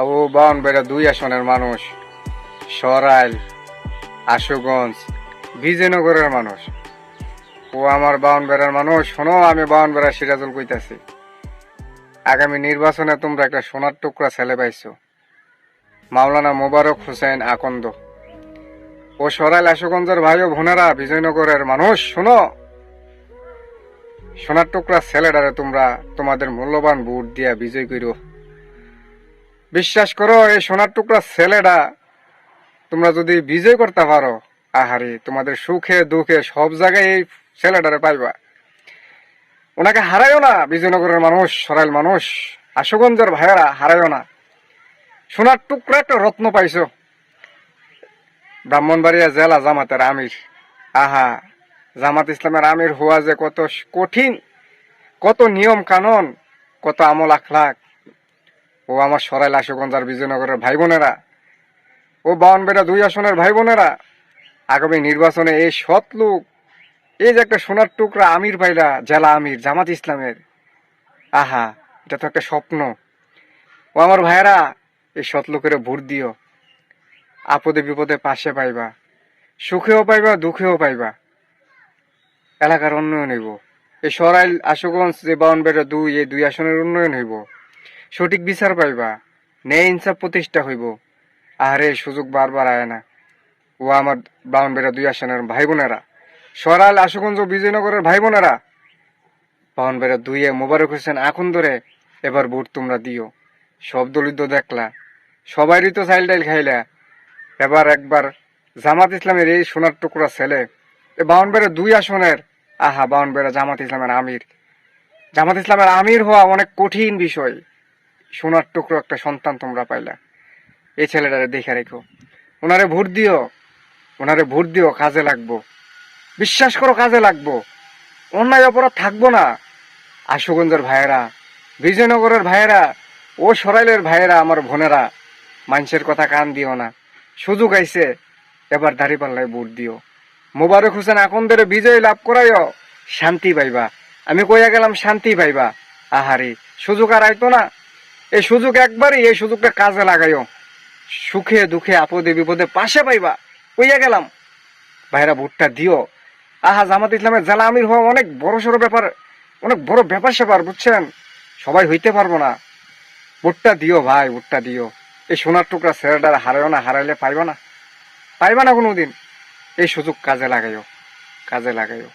ও বাউন বেড়া দুই আসনের মানুষ। সরাইল, আশুগঞ্জ, বিজয়নগরের মানুষ। ও আমার বাউন বেড়ার মানুষ। শোনো, আমি বাউন বেড়া সিরাজুল কইতাছি। আগামী নির্বাচনে তোমরা একটা সোনার টুকরা ছেলে পাইছো। মাওলানা মোবারক হোসেন আকন্দ। ও সরাইল, আশুগঞ্জের ভাই ও বোনেরা বিজয়নগরের মানুষ, শোনো। সোনার টুকরা ছেলেটারে তোমরা তোমাদের মূল্যবান ভোট দিয়া বিজয় করো বিশ্বাস করো, এই সোনার টুকরা ছেলেটা তোমরা যদি বিজয় করতে পারো, আহারে, তোমাদের সুখে, দুঃখে সব জায়গায় এই ছেলেটারে পাইবা। ওনাকে হারাইও না, বিজয়নগরের মানুষ, সরাইল মানুষ। আশুগঞ্জের ভাইয়েরা হারাইও না। সোনার টুকরা একটা রত্ন পাইছো। ব্রাহ্মণবাড়িয়া জেলা জামাতের আমির। আহা, জামাত ইসলামের আমির হওয়া যে কত কঠিন, কত নিয়ম কানুন, কত আমল আখলাক ও আমার সরাইল আশুগঞ্জার বিজয়নগরের ভাই বোনেরা ও বাউনবেড়া দুই আসনের ভাই বোনেরা আগামী নির্বাচনে এই সৎ লোক, এই যে একটা সোনার টুকরা আমির পাইলা জেলা আমির, জামাত ইসলামের। আহা, এটা তো একটা স্বপ্ন। ও আমার ভাইয়েরা, এই সৎ লোকের ভোট দিও। আপদে বিপদে পাশে পাইবা। সুখেও পাইবা, দুঃখেও পাইবা। এলাকার উন্নয়ন হইব। এই সরাইল, আশুগঞ্জ যে বাউনবেড়া দুই, এই দুই আসনের উন্নয়ন হইব। সঠিক বিচার পাইবা। ন্যায় ইনসাফ প্রতিষ্ঠা হইব। আরে সুযোগ বারবার আয় না। ও আমার বাউনবেড়া দুই আসনের ভাই বোনেরা সরাইল আশুগঞ্জ বিজয়নগরের ভাই বোনেরা বাউনবেড়া দুইয়ে মোবারক হোসেন এখন ধরে এবার ভোট তোমরা দিও সব দলিত দেখলা। সবারই তো চাইল ডাইল খাইলা। এবার একবার জামাত ইসলামের এই সোনার টুকরা ছেলে। বাউনবেড়া দুই আসনের। আহা বাউনবেড়া জামাত ইসলামের আমির জামাত ইসলামের আমির হওয়া অনেক কঠিন বিষয়। সোনার টুকরো একটা সন্তান তোমরা পাইলা। এই ছেলেটারে দেখে রেখো। ওনারে ভোট দিও। ওনারে ভোট দিও, কাজে লাগবো। বিশ্বাস করো, কাজে লাগবো। অন্যায় অপরাধ থাকব না। আশুগঞ্জের ভাইয়েরা, বিজয়নগরের ভাইয়েরা, ও সরাইলের ভাইয়েরা, আমার বোনেরা, মানুষের কথা কান দিও না। সুযোগ আইছে, এবার দাড়ি পাল্লায় ভোট দিও। মোবারক হোসেন আকন্দের বিজয় লাভ করাইও, শান্তি পাইবা। আমি কইয়া গেলাম, শান্তি পাইবা। আহারে, সুযোগ আর আইতো না। এই সুযোগ একবারই, এই সুযোগটা কাজে লাগাইও। সুখে, দুঃখে, আপদে, বিপদে পাশে পাইবা। কইয়া গেলাম, ভাইরা ভোটটা দিও। আহা, জামাত ইসলামের জেলা আমির হওয়া অনেক বড় সড়ো ব্যাপার, অনেক বড় ব্যাপার স্যাপার, বুঝছেন? সবাই হইতে পারব না। ভোটটা দিও ভাই, ভোটটা দিও। এই সোনার টুকরা ছেলেটার হারাইও না, হারাইলে পাইবা না? পাইবা না কোনোদিন? এই সুযোগ কাজে লাগাইও কাজে লাগাইও।